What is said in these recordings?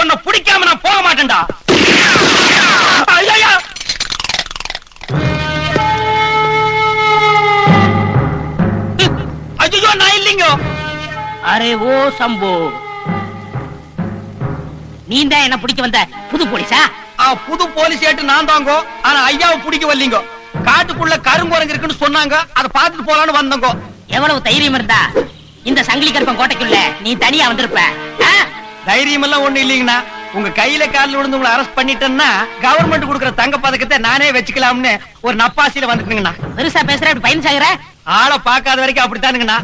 உன்னை பிடிக்காம நான் போக மாட்டேன்டா. ஐயா நான் இல்லைங்க. அரே ஓ சம்பு. நீ தான் என்ன பிடிக்க வந்த புது போலீஸா? புது போலீஸ் ஏட்டு நான் தாங்கோ ஆனா ஐயாவை பிடிக்க வரலீங்க. காட்டுக்குள்ள கருங்குரங்கு இருக்குன்னு சொன்னாங்க. அதை பார்த்துட்டு போலான்னு வந்தோங்க. எவ்வளவு தைரியம் இருந்தா? இந்த சங்கிலி கருப்பன் கோட்டைக்குள்ள நீ தனியா வந்திருப்ப? தைரியம் எல்லாம் ஒண்ணு இல்லீங்கண்ணா. உங்க கையில காலில் விழுந்து உங்களை அரெஸ்ட் பண்ணிட்டேன்னா கவர்மெண்ட் கொடுக்குற தங்க பதக்கத்தை நானே வச்சுக்கலாம்னு ஒரு நப்பாசியில வந்துட்டுங்கண்ணா பெருசா பேசுற இப்படி பயன் சாகுற? ஆளை பார்க்காத வரைக்கும் அப்படித்தானுங்கண்ணா.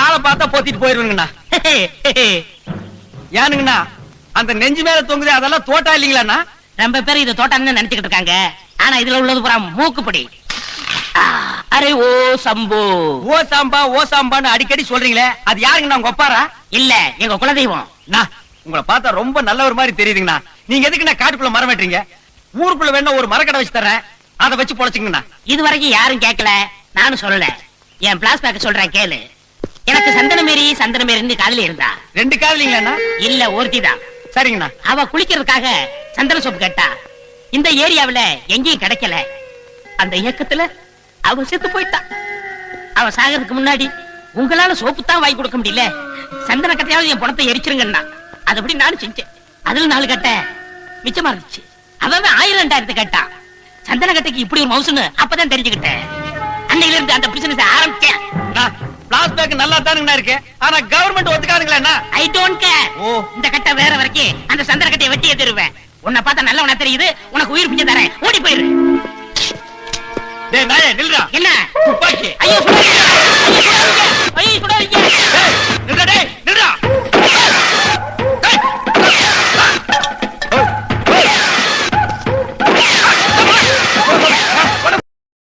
ஆளை பார்த்தா போத்திட்டு போயிருவீங்கண்ணா. ஏனுங்கண்ணா அந்த நெஞ்சு மேல தொங்குதே அதெல்லாம் தோட்டா இல்லீங்களாண்ணா? ரொம்ப பேர் இது தோட்டம்னு நினைச்சுக்கிட்டு இருக்காங்க. ஆனா இதுல உள்ளது பூரா மூக்குப்படி. அரே ஓ சம்பு. ஓ சாம்பா ஓ சாம்பான்னு அடிக்கடி சொல்றீங்களே அது யாருங்கண்ணா உங்க ஒப்பாரா இல்ல எங்க குலதெய்வம். அண்ணா, உங்களை பார்த்தா ரொம்ப நல்லவர் மாதிரி தெரியுதுங்கண்ணா. நீங்க எதுக்குண்ணா காட்டுக்குள்ள மரம் வெட்டுறீங்க? ஊருக்குள்ள வேணா ஒரு மரக்கடை வச்சு தர்றேன் அதை வச்சு பொழைச்சுங்கண்ணா இது வரைக்கும் யாரும் கேட்கல. நானும் சொல்லல. என் பிளாஸ்பேக் சொல்றேன் கேளு. எனக்கு சந்தனமேரி சந்தனமேரின்னு காதலி இருந்தா. ரெண்டு கால் இல்லைங்களாண்ணா இல்ல ஒருத்தி தான். சரிங்கண்ணா. அவ குளிக்கிறதுக்காக சந்தன சோப்பு கேட்டா. இந்த ஏரியாவுல எங்கேயும் கிடைக்கல. அந்த இயக்கத்துல அவ செத்து போயிட்டா. அவ சாகிறதுக்கு முன்னாடி உங்களால சோப்பு தான் வாங்கி கொடுக்க முடியல. சந்தன கட்டையாவது என் பணத்தை எரிச்சிருங்கன்னா அதுபடி நானும் செஞ்சேன். அதுல நாலு கட்டை மிச்சமா இருந்துச்சு. அவன் ஆயிரம் ரெண்டாயிரத்து கேட்டான் சந்தன கட்டைக்கு இப்படி ஒரு மவுசுன்னு அப்பதான் தெரிஞ்சுக்கிட்டேன். அன்னையில இருந்து அந்த பிசினஸ் ஆரம்பிச்சேன். பிளாஸ்பேக் நல்லா தானுங்கண்ணா இருக்கு. ஆனா கவர்மெண்ட் ஒத்துக்காதுங்களா ஐ டோன்ட் கேர் ஓ. இந்த கட்டை வேற வரைக்கும் அந்த சந்தன கட்டையை வெட்டியே தருவேன். உன்னை பார்த்தா நல்லவனா தெரியுது. உனக்கு உயிர் பிஞ்சு தரேன். ஓடி போயிரு. டேய் நாயே நில்றா. என்ன? துப்பாக்கி. ஐயோ ஐயோ